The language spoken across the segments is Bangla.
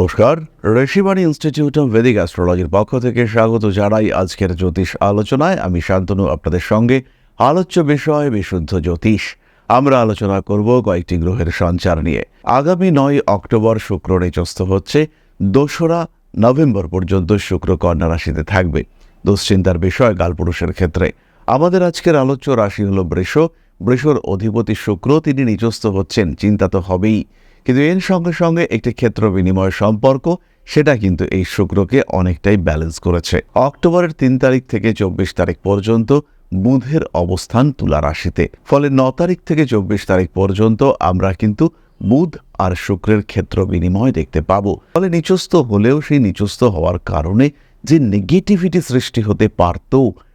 নমস্কার, ঋষিবাণী ইনস্টিটিউট অফ ভেদিক অ্যাস্ট্রোলজির পক্ষ থেকে স্বাগত জানাই আজকের জ্যোতিষ আলোচনায়। আমি শান্তনু, আপনাদের সঙ্গে আলোচ্য বিষয় বিশুদ্ধ জ্যোতিষ। আমরা আলোচনা করব কয়েকটি গ্রহের সঞ্চার নিয়ে। আগামী নয় অক্টোবর শুক্র নিচস্থ হচ্ছে, দোসরা নভেম্বর পর্যন্ত শুক্র কন্যা রাশিতে থাকবে। দুশ্চিন্তার বিষয় গালপুরুষের ক্ষেত্রে। আমাদের আজকের আলোচ্য রাশি হল বৃষ। বৃষর অধিপতি শুক্র, তিনি নিচস্থ হচ্ছেন, চিন্তা তো হবেই। কিন্তু এর সঙ্গে সঙ্গে একটি ক্ষেত্র বিনিময় সম্পর্ক, সেটা কিন্তু এই শুক্রকে অনেকটাই ব্যালেন্স করেছে। অক্টোবরের তিন তারিখ থেকে চব্বিশ তারিখ পর্যন্ত বুধের অবস্থান তুলা রাশিতে। ফলে ন তারিখ থেকে চব্বিশ তারিখ পর্যন্ত আমরা কিন্তু বুধ আর শুক্রের ক্ষেত্র বিনিময় দেখতে পাব। ফলে নিচস্থ হলেও সেই নিচস্থ হওয়ার কারণে যে নেগেটিভিটি সৃষ্টি হতে পারত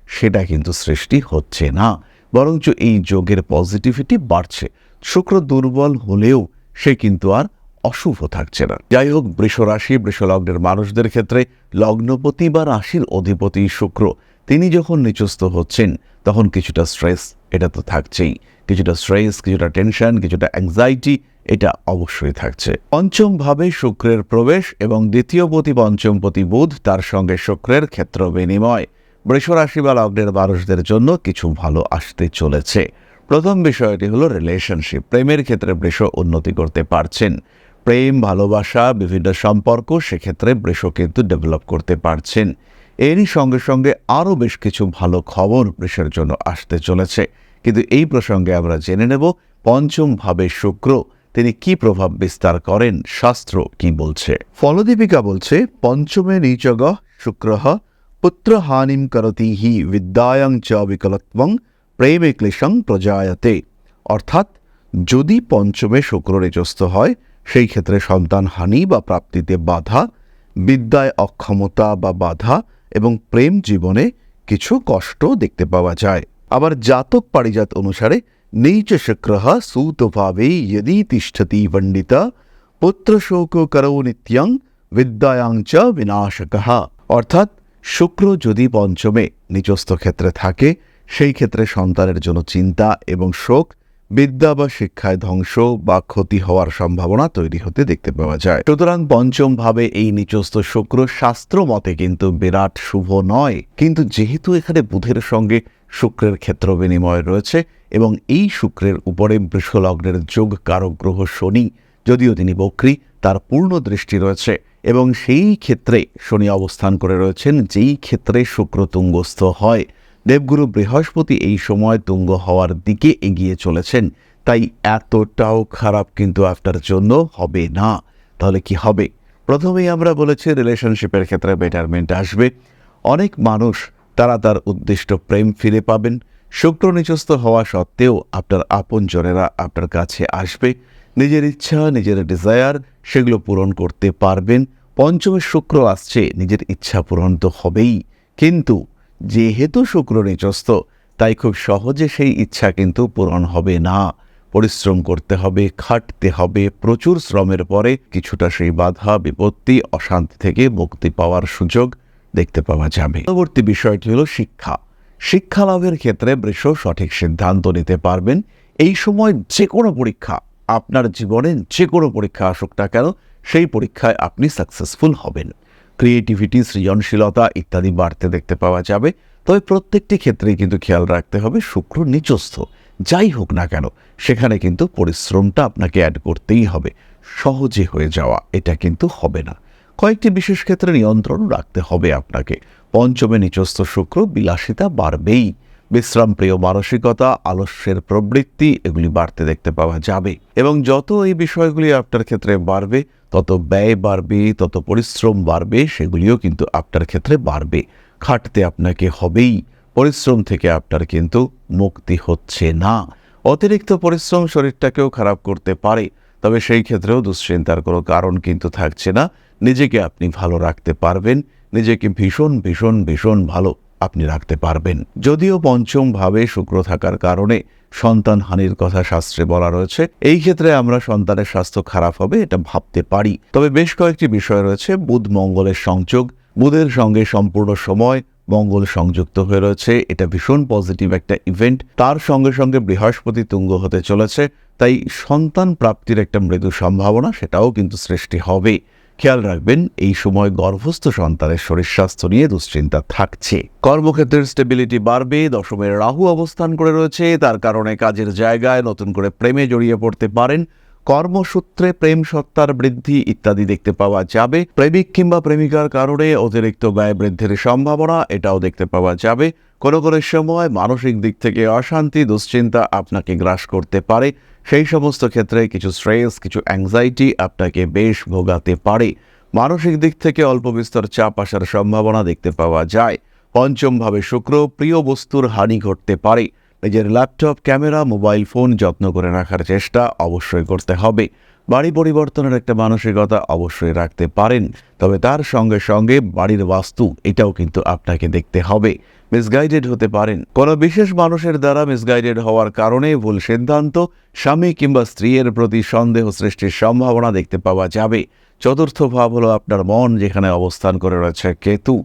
সেটা কিন্তু সৃষ্টি হচ্ছে না। বরঞ্চ এই যোগের পজিটিভিটি বাড়ছে। শুক্র দুর্বল হলেও সে কিন্তু আর অশুভ থাকছে না। যাই হোক বৃষ রাশি বৃষলগ্নের মানুষদের ক্ষেত্রে লগ্নপতি বা রাশির অধিপতি শুক্র, তিনি যখন নিচস্থ হচ্ছেন, তখন কিছুটা স্ট্রেস এটা তো থাকছেই। কিছুটা স্ট্রেস কিছুটা টেনশন কিছুটা অ্যাংজাইটি এটা অবশ্যই থাকছে। পঞ্চম ভাবে শুক্রের প্রবেশ এবং দ্বিতীয় পতি পঞ্চম পতি বুধ তার সঙ্গে শুক্রের ক্ষেত্র বিনিময়। বৃষরাশি বা লগ্নের মানুষদের জন্য কিছু ভালো আসতে চলেছে। প্রথম বিষয়টি হলো রিলেশনশিপ প্রেমের ক্ষেত্রে বৃষ উন্নতি করতে পারছেন। প্রেম, ভালোবাসা, বিভিন্ন সম্পর্ক, সেক্ষেত্রে বৃষ কিন্তু ডেভেলপ করতে পারছেন। এরই সঙ্গে সঙ্গে আরও বেশ কিছু ভালো খবর বৃষের জন্য আসতে চলেছে। কিন্তু এই প্রসঙ্গে আমরা জেনে নেব পঞ্চম ভাবে শুক্র, তিনি কি প্রভাব বিস্তার করেন, শাস্ত্র কি বলছে? ফলদীপিকা বলছে, পঞ্চমে নিচগ শুক্র পুত্রহানিম করতি হি, বিদ্যায়ং চ বিকলত্বং প্রেমে ক্লেশং প্রজায়তে। অর্থাৎ, যদি পঞ্চমে শুক্র রেচস্ত হয়, সেই ক্ষেত্রে সন্তান হানি বা প্রাপ্তিতে বাধা, বিদ্যায় অক্ষমতা বা বাধা এবং প্রেম জীবনে কিছু কষ্ট দেখতে পাওয়া যায়। আবার জাতক পারিজাত অনুসারে, নীচ শুক্র সুতভাবে यदि তিষ্ঠতি পণ্ডিতা পুত্রশোক করো নিত্যং, বিদ্যায়াং চ বিনাশকঃ। অর্থাৎ, শুক্র যদি পঞ্চমে নিচস্থ ক্ষেত্রে থাকে সেই ক্ষেত্রে সন্তানের জন্য চিন্তা এবং শোক, বিদ্যা বা শিক্ষায় ধ্বংস বা ক্ষতি হওয়ার সম্ভাবনা তৈরি হতে দেখতে পাওয়া যায়। সুতরাং পঞ্চম ভাবে এই নিচস্থ শুক্র শাস্ত্র মতে কিন্তু বিরাট শুভ নয়। কিন্তু যেহেতু এখানে বুধের সঙ্গে শুক্রের ক্ষেত্র বিনিময় রয়েছে এবং এই শুক্রের উপরে বৃষলগ্নের যোগ কারক গ্রহ শনি, যদিও তিনি বক্রী, তার পূর্ণ দৃষ্টি রয়েছে এবং সেই ক্ষেত্রে শনি অবস্থান করে রয়েছেন, যেই ক্ষেত্রে শুক্র তুঙ্গস্থ হয়। দেবগুরু বৃহস্পতি এই সময় তুঙ্গ হওয়ার দিকে এগিয়ে চলেছেন। তাই এতটাও খারাপ কিন্তু আপনার জন্য হবে না। তাহলে কি হবে? প্রথমেই আমরা বলেছি রিলেশনশিপের ক্ষেত্রে বেটারমেন্ট আসবে। অনেক মানুষ তারা তার উদ্দিষ্ট প্রেম ফিরে পাবেন। শুক্র নিচস্থ হওয়া সত্ত্বেও আপনার আপনজনেরা আপনার কাছে আসবে। নিজের ইচ্ছা, নিজের ডিজায়ার সেগুলো পূরণ করতে পারবেন। পঞ্চমে শুক্র আসছে, নিজের ইচ্ছা পূরণ তো হবেই। কিন্তু যেহেতু শুক্র নিচস্থ, তাই খুব সহজে সেই ইচ্ছা কিন্তু পূরণ হবে না। পরিশ্রম করতে হবে, খাটতে হবে, প্রচুর শ্রমের পরে কিছুটা সেই বাধা, বিপত্তি, অশান্তি থেকে মুক্তি পাওয়ার সুযোগ দেখতে পাওয়া যাবে। পরবর্তী বিষয়টি হলো শিক্ষা। শিক্ষা লাভের ক্ষেত্রে বৃষ সঠিক সিদ্ধান্ত নিতে পারবেন। এই সময় যে কোনো পরীক্ষা, আপনার জীবনে যে কোনো পরীক্ষা আসুক না কেন, সেই পরীক্ষায় আপনি সাকসেসফুল হবেন। ক্রিয়েটিভিটি সৃজনশীলতা ইত্যাদি বাড়তে দেখতে পাওয়া যাবে। তবে প্রত্যেকটি ক্ষেত্রেই কিন্তু খেয়াল রাখতে হবে, শুক্র নিচস্থ যাই হোক না কেন, সেখানে কিন্তু পরিশ্রমটা আপনাকে অ্যাড করতেই হবে। সহজে হয়ে যাওয়া, এটা কিন্তু হবে না। কয়েকটি বিশেষ ক্ষেত্রে নিয়ন্ত্রণ রাখতে হবে আপনাকে। পঞ্চমে নিচস্থ শুক্র, বিলাসিতা বাড়বেই। বিশ্রামপ্রিয় মানসিকতা, আলস্যের প্রবৃত্তি, এগুলি বাড়তে দেখতে পাওয়া যাবে। এবং যত এই বিষয়গুলি আপনার ক্ষেত্রে বাড়বে তত ব্যয় বাড়বে, তত পরিশ্রম বাড়বে, সেগুলিও কিন্তু আপনার ক্ষেত্রে বাড়বে। খাটতে আপনাকে হবেই, পরিশ্রম থেকে আপনার কিন্তু মুক্তি হচ্ছে না। অতিরিক্ত পরিশ্রম শরীরটাকেও খারাপ করতে পারে, তবে সেই ক্ষেত্রেও দুশ্চিন্তার কোনো কারণ কিন্তু থাকছে না। নিজেকে আপনি ভালো রাখতে পারবেন, নিজেকে ভীষণ ভীষণ ভীষণ ভালো আপনি রাখতে পারবেন। যদিও পঞ্চম ভাবে শুক্র থাকার কারণে সন্তান হানির কথা শাস্ত্রে বলা রয়েছে। এই ক্ষেত্রে আমরা সন্তানের স্বাস্থ্য খারাপ হবে, এটা ভাবতে পারি। তবে বেশ কয়েকটি বিষয় রয়েছে। বুধ মঙ্গলের সংযোগ, বুধের সঙ্গে সম্পূর্ণ সময় মঙ্গল সংযুক্ত হয়ে রয়েছে। এটা ভীষণ পজিটিভ একটা ইভেন্ট। তার সঙ্গে সঙ্গে বৃহস্পতি তুঙ্গ হতে চলেছে। তাই সন্তান প্রাপ্তির একটা মৃদু সম্ভাবনা, সেটাও কিন্তু সৃষ্টি হবে। খেয়াল রাখবেন, এই সময় গর্ভস্থ সন্তানের শরীর স্বাস্থ্য নিয়ে দুশ্চিন্তা থাকছে। কর্মক্ষেত্রের স্টেবিলিটি বাড়বে দশমের রাহু অবস্থান করে রয়েছে, তার কারণে কাজের জায়গায় নতুন করে প্রেমে জড়িয়ে পড়তে পারেন। কর্মসূত্রে প্রেম সত্তার বৃদ্ধি ইত্যাদি দেখতে পাওয়া যাবে। প্রেমিক কিংবা প্রেমিকার কারণে অতিরিক্ত ব্যয় বৃদ্ধির সম্ভাবনা, এটাও দেখতে পাওয়া যাবে। কোনো কোনো সময় মানসিক দিক থেকে অশান্তি, দুশ্চিন্তা আপনাকে গ্রাস করতে পারে। সেই সমস্ত ক্ষেত্রে কিছু স্ট্রেস কিছু অ্যাংজাইটি আপনাকে বেশ ভোগাতে পারে। মানসিক দিক থেকে অল্প বিস্তর চাপ আসার সম্ভাবনা দেখতে পাওয়া যায়। পঞ্চমভাবে শুক্র, প্রিয় বস্তুর হানি ঘটতে পারে। নিজের ল্যাপটপ ক্যামেরা মোবাইল ফোন যত্ন করে রাখার চেষ্টা অবশ্যই করতে হবে। বাড়ি পরিবর্তনের একটা মানসিকতা অবশ্যই রাখতে পারেন, তবে তার সঙ্গে সঙ্গে বাড়ির বাস্তু এটাও কিন্তু আপনাকে দেখতে হবে। মিসগাইডেড হতে পারেন। কোনো বিশেষ মানুষের দ্বারা মিসগাইডেড হওয়ার কারণে ভুল সিদ্ধান্ত স্বামী কিংবা স্ত্রীর প্রতি সন্দেহ সৃষ্টির সম্ভাবনা দেখতে পাওয়া যাবে। চতুর্থ ভাব হলো আপনার মন যেখানে অবস্থান করে রয়েছে কেতু।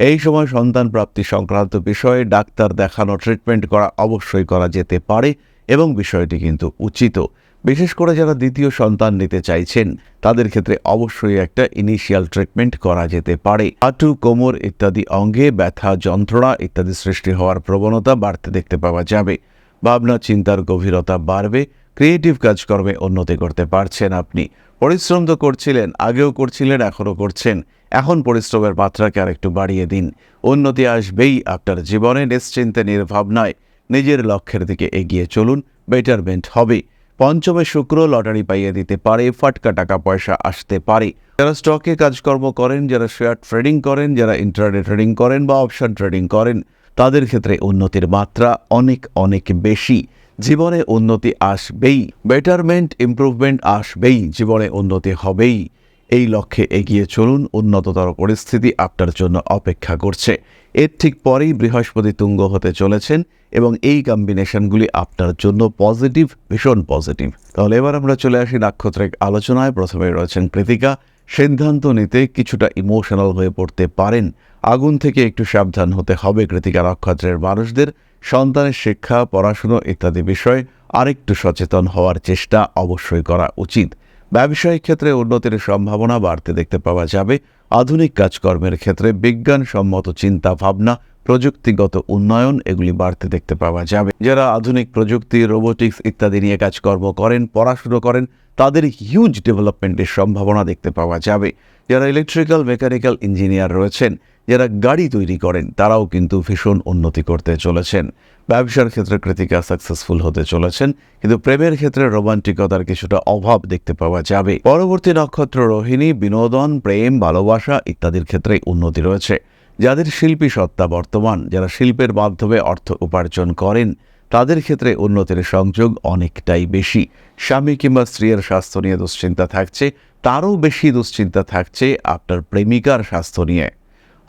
এই সময় সন্তান প্রাপ্তি সংক্রান্ত বিষয়ে ডাক্তার দেখানো ট্রিটমেন্ট করা অবশ্যই করা যেতে পারে এবং বিষয়টি কিন্তু উচিত। বিশেষ করে যারা দ্বিতীয় সন্তান নিতে চাইছেন, তাদের ক্ষেত্রে অবশ্যই একটা ইনিশিয়াল ট্রিটমেন্ট করা যেতে পারে। হাঁটু, কোমর ইত্যাদি অঙ্গে ব্যথা, যন্ত্রণা ইত্যাদি সৃষ্টি হওয়ার প্রবণতা বাড়তে দেখতে পাওয়া যাবে। ভাবনা, চিন্তার গভীরতা বাড়বে। ক্রিয়েটিভ কাজকর্মে উন্নতি করতে পারছেন আপনি। পরিশ্রম তো করছিলেন, আগেও করছিলেন, এখনও করছেন। এখন পরিশ্রমের মাত্রাকে আরেকটু বাড়িয়ে দিন। উন্নতি আসবেই আপনার জীবনে, নিশ্চিন্তে, নির্ভাবনায়। নিজের লক্ষ্যের দিকে এগিয়ে চলুন বেটারমেন্ট হবে। পঞ্চমে শুক্র লটারি পাইয়ে দিতে পারে, ফাটকা টাকা পয়সা আসতে পারে। যারা স্টকে কাজকর্ম করেন, যারা শেয়ার ট্রেডিং করেন, যারা ইন্টারনেট ট্রেডিং করেন বা অপশন ট্রেডিং করেন, তাদের ক্ষেত্রে উন্নতির মাত্রা অনেক অনেক বেশি। জীবনে উন্নতি আসবেই, বেটারমেন্ট, ইম্প্রুভমেন্ট আসবেই, জীবনে উন্নতি হবেই। এই লক্ষ্যে এগিয়ে চলুন, উন্নততর পরিস্থিতি আপনার জন্য অপেক্ষা করছে। এর ঠিক পরেই বৃহস্পতি তুঙ্গ হতে চলেছেন এবং এই কম্বিনেশনগুলি আপনার জন্য পজিটিভ ভীষণ পজিটিভ তাহলে এবার আমরা চলে আসি নাক্ষত্রিক আলোচনায়। প্রথমে রয়েছেন কৃতিকা। সিদ্ধান্ত নিতে কিছুটা ইমোশনাল হয়ে পড়তে পারেন। আগুন থেকে একটু সাবধান হতে হবে কৃতিকা নক্ষত্রের মানুষদের। সন্তানের শিক্ষা, পড়াশুনো ইত্যাদি বিষয়ে আরেকটু সচেতন হওয়ার চেষ্টা অবশ্যই করা উচিত। ব্যবসায়িক ক্ষেত্রে উন্নতির সম্ভাবনা বাড়তে দেখতে পাওয়া যাবে। আধুনিক কাজকর্মের ক্ষেত্রে বিজ্ঞানসম্মত চিন্তা, ভাবনা, প্রযুক্তিগত উন্নয়ন এগুলি বাড়তে দেখতে পাওয়া যাবে। যারা আধুনিক প্রযুক্তি, রোবোটিক্স ইত্যাদি নিয়ে কাজকর্ম করেন, পড়াশুনো করেন, তাদের হিউজ ডেভেলপমেন্টের সম্ভাবনা দেখতে পাওয়া যাবে। যারা ইলেকট্রিক্যাল মেকানিক্যাল ইঞ্জিনিয়ার রয়েছেন, যারা গাড়ি তৈরি করেন, তারাও কিন্তু ভীষণ উন্নতি করতে চলেছেন। ব্যবসার ক্ষেত্রে কৃতিকা সাকসেসফুল হতে চলেছেন, কিন্তু প্রেমের ক্ষেত্রে রোমান্টিকতার কিছুটা অভাব দেখতে পাওয়া যাবে। পরবর্তী নক্ষত্র রোহিণী, বিনোদন, প্রেম, ভালোবাসা ইত্যাদির ক্ষেত্রে উন্নতি রয়েছে। যাদের শিল্পী সত্তা বর্তমান, যারা শিল্পের মাধ্যমে অর্থ উপার্জন করেন, তাদের ক্ষেত্রে উন্নতির সংযোগ অনেকটাই বেশি। স্বামী কিংবা স্ত্রীর স্বাস্থ্য নিয়ে দুশ্চিন্তা থাকছে, তারও বেশি দুশ্চিন্তা থাকছে আপনার প্রেমিকার স্বাস্থ্য নিয়ে।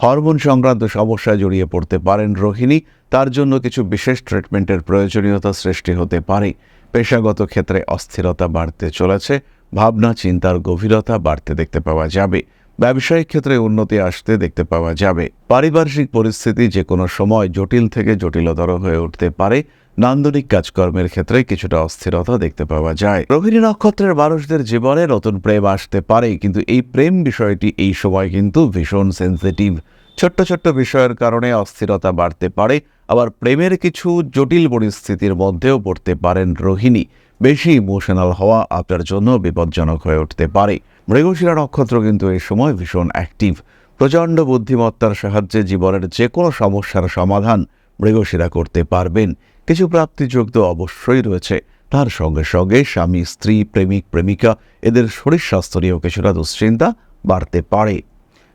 হরমোন সংক্রান্ত সমস্যায় জড়িয়ে পড়তে পারেন রোহিণী। তার জন্য কিছু বিশেষ ট্রিটমেন্টের প্রয়োজনীয়তা সৃষ্টি হতে পারে। পেশাগত ক্ষেত্রে অস্থিরতা বাড়তে চলেছে। ভাবনা, চিন্তার গভীরতা বাড়তে দেখতে পাওয়া যাবে। ব্যবসায়িক ক্ষেত্রে উন্নতি আসতে দেখতে পাওয়া যাবে। পারিপার্শ্বিক পরিস্থিতি যে কোনো সময় জটিল থেকে জটিলতর হয়ে উঠতে পারে। নান্দনিক কাজকর্মের ক্ষেত্রে কিছুটা অস্থিরতা দেখতে পাওয়া যায়। রোহিণী নক্ষত্রের মানুষদের জীবনে নতুন প্রেম আসতে পারে, কিন্তু এই প্রেম বিষয়টি এই সময় কিন্তু ভীষণ সেন্সিটিভ ছোট্ট ছোট্ট বিষয়ের কারণে অস্থিরতা বাড়তে পারে, আবার প্রেমের কিছু জটিল পরিস্থিতির মধ্যেও পড়তে পারেন রোহিণী। বেশি ইমোশনাল হওয়া আপনার জন্য বিপজ্জনক হয়ে উঠতে পারে। মৃগশিরা নক্ষত্র কিন্তু এই সময় ভীষণ অ্যাক্টিভ প্রচণ্ড বুদ্ধিমত্তার সাহায্যে জীবনের যে কোনো সমস্যার সমাধান মৃগশিরা করতে পারবেন। কিছু প্রাপ্তিযোগ তো অবশ্যই রয়েছে। তার সঙ্গে সঙ্গে স্বামী, স্ত্রী, প্রেমিক, প্রেমিকা, এদের শরীর স্বাস্থ্য নিয়েও কিছুটা দুশ্চিন্তা বাড়তে পারে।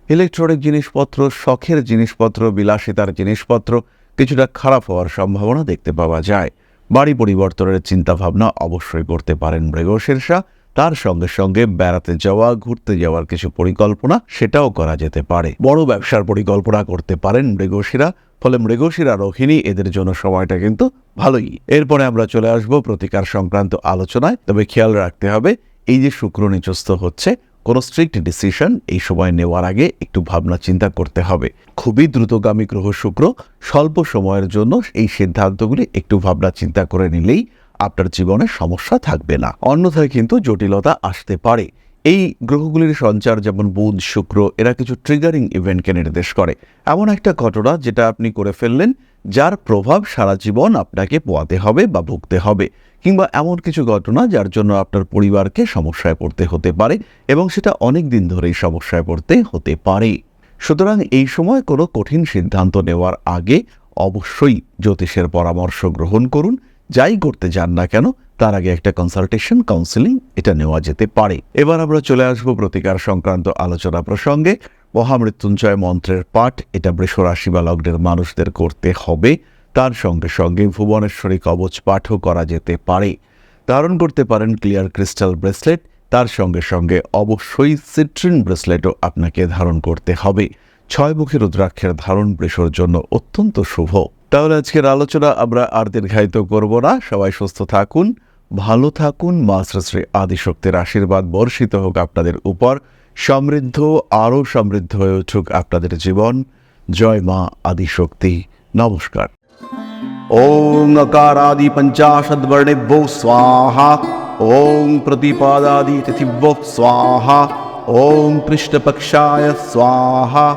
ইলেকট্রনিক জিনিসপত্র, শখের জিনিসপত্র, বিলাসিতার জিনিসপত্র কিছুটা খারাপ হওয়ার সম্ভাবনা দেখতে পাওয়া যায়। বাড়ি পরিবর্তনের চিন্তাভাবনা অবশ্যই করতে পারেন মৃগশীর্ষা তার সঙ্গে সঙ্গে বেড়াতে যাওয়া, ঘুরতে যাওয়ার কিছু পরিকল্পনা সেটাও করা যেতে পারে। বড় ব্যবসার পরিকল্পনা করতে পারেন মৃগশিরা ফলে মৃগশিরা রোহিণী, এদের জন্য সময়টা কিন্তু ভালোই। এরপরে আমরা চলে আসব প্রতিকার সংক্রান্ত আলোচনায়। তবে খেয়াল রাখতে হবে, এই যে শুক্র নিচস্থ হচ্ছে, কোনো স্ট্রিক্ট ডিসিশন এই সময় নেওয়ার আগে একটু ভাবনা চিন্তা করতে হবে। খুবই দ্রুতগামী গ্রহ শুক্র, স্বল্প সময়ের জন্য এই সিদ্ধান্তগুলি একটু ভাবনা চিন্তা করে নিলেই আপনার জীবনে সমস্যা থাকবে না। অন্যথায় কিন্তু জটিলতা আসতে পারে। এই গ্রহগুলির সঞ্চার যেমন বুধ, শুক্র, এরা কিছু ট্রিগারিং ইভেন্টকে নির্দেশ করে। এমন একটা ঘটনা যেটা আপনি করে ফেললেন, যার প্রভাব সারা জীবন আপনাকে পোয়াতে হবে বা ভুগতে হবে, কিংবা এমন কিছু ঘটনা যার জন্য আপনার পরিবারকে সমস্যায় পড়তে হতে পারে এবং সেটা অনেক দিন ধরেই সমস্যায় পড়তে হতে পারে। সুতরাং এই সময় কোনো কঠিন সিদ্ধান্ত নেওয়ার আগে অবশ্যই জ্যোতিষের পরামর্শ গ্রহণ করুন যাই করতে যান না কেন, তার আগে একটা কনসালটেশন কাউন্সিলিং এটা নেওয়া যেতে পারে। এবার আমরা চলে আসব প্রতিকার সংক্রান্ত আলোচনা প্রসঙ্গে। মহামৃত্যুঞ্জয় মন্ত্রের পাঠ, এটা বৃষ রাশি বা লগ্নের মানুষদের করতে হবে। তার সঙ্গে সঙ্গে ভুবনেশ্বরী কবচ পাঠও করা যেতে পারে। ধারণ করতে পারেন ক্লিয়ার ক্রিস্টাল ব্রেসলেট তার সঙ্গে সঙ্গে অবশ্যই সিট্রিন ব্রেসলেটও আপনাকে ধারণ করতে হবে। ছয় মুখী রুদ্রাক্ষের ধারণ বৃষর জন্য অত্যন্ত শুভ। তাহলে আজকের আলোচনা আমরা আর দীর্ঘায়িত করব না। সবাই সুস্থ থাকুন, ভালো থাকুন মাস্টারশ্রী আদিশক্তির আশীর্বাদ বর্ষিত হোক আপনাদের উপর। সমৃদ্ধ, আরও সমৃদ্ধ হয়ে উঠুক আপনাদের জীবন। জয় মা আদিশক্তি। নমস্কার। ওং অকারাদি পঞ্চাশদ্বর্ণেভ্যো স্বাহা। ওং প্রতিপাদাদি তিথিভ্যো স্বাহা। ওং কৃষ্ণপক্ষায় স্বাহা।